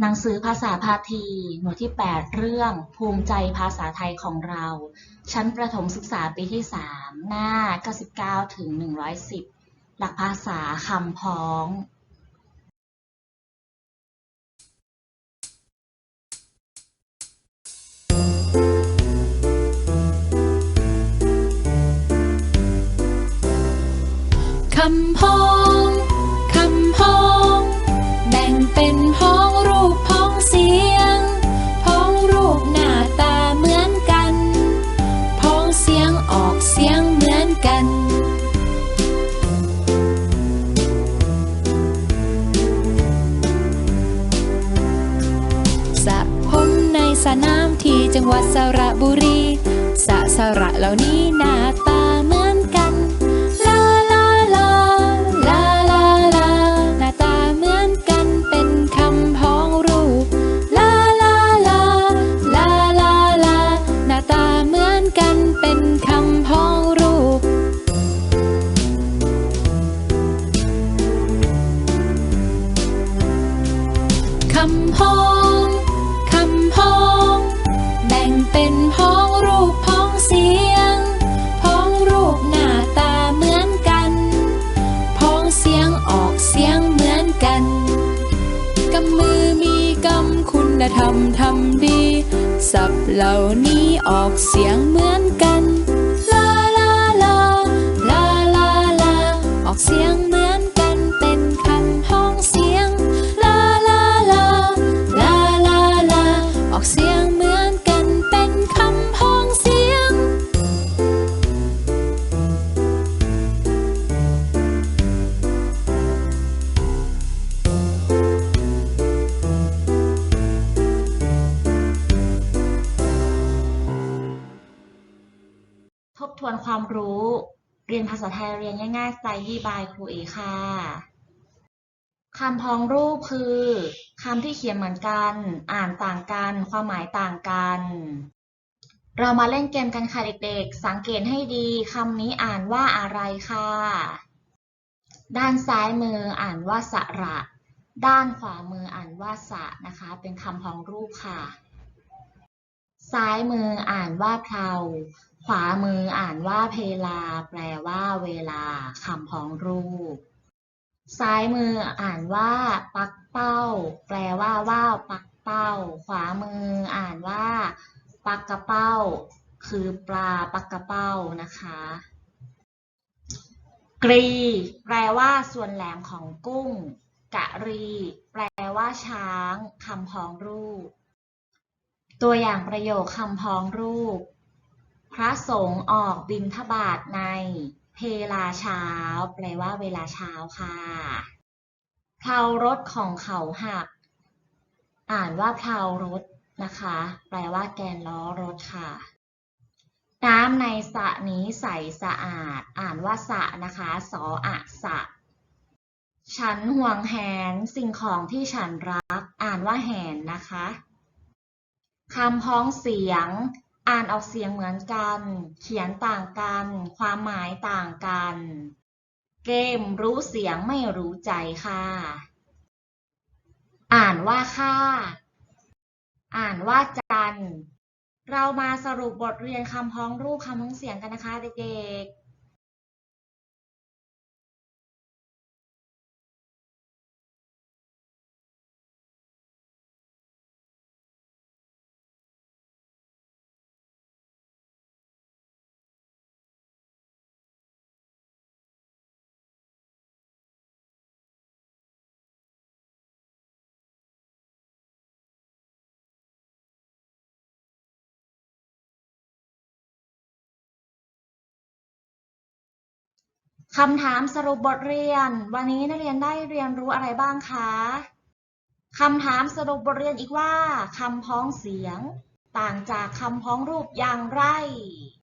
หนังสือภาษาพาทีหมวดที่ 8 เรื่อง ภูมิใจภาษาไทยของเรา ชั้นประถมศึกษาปีที่ 3 หน้า 99 ถึง 110 หลักภาษาคำพ้อง คำพ้อง คำพ้อง สนามที่จังหวัดสระบุรีสระสระเหล่านี้หน้าตา ศัพท์เหล่านี้ออกเสียงเหมือนกัน วนความรู้ เรียนภาษาไทยเรียนง่ายๆสไตล์ยี่บายครูเอค่ะคำพ้องรูปคือคำที่เขียนเหมือนกัน อ่านต่างกัน ความหมายต่างกัน เรามาเล่นเกมกันค่ะเด็กๆ สังเกตให้ดีคำนี้อ่านว่าอะไรค่ะ ด้านซ้ายมืออ่านว่าสระ ด้านขวามืออ่านว่าสะนะคะ เป็นคำพ้องรูปค่ะ ซ้ายมืออ่านว่าเพลา ขวามืออ่านว่าเพลา แปลว่าเวลาคำพ้องรูป ซ้ายมืออ่านว่า ปักเป้า แปลว่าว่าวปักเป้า ขวามืออ่านว่า ปักกระเป้า คือปลาปักกระเป้านะคะกรีแปลว่าส่วนแหลมของกุ้ง กะรี แปลว่าช้างคำพ้องรูป ตัวอย่างประโยคคำพ้องรูป พระสงฆ์ออกบิณฑบาตในเพลาเช้า แปลว่าเวลาเช้าค่ะเพลารถของเขาหัก อ่านว่าเพลารถนะคะ แปลว่าแกนล้อรถค่ะ น้ำในสระนี้ใสสะอาด อ่านว่าสระนะคะ สออะสะ ฉันห่วงแหนสิ่งของที่ฉันรัก อ่านว่าแหนนะคะคำพ้องเสียง อ่านออกเสียงเหมือนกัน เขียนต่างกัน ความหมายต่างกัน เกมรู้เสียงไม่รู้ใจค่ะ อ่านว่าค่า อ่านว่าจัน เรามาสรุปบทเรียนคำพ้องรูปคำพ้องเสียงกันนะคะเด็กๆ คำถามสรุปบทเรียน วันนี้นักเรียนได้เรียนรู้อะไรบ้างคะคำถามสรุปบทเรียนอีกว่าคำพ้องเสียง ต่างจากคำพ้องรูปอย่างไร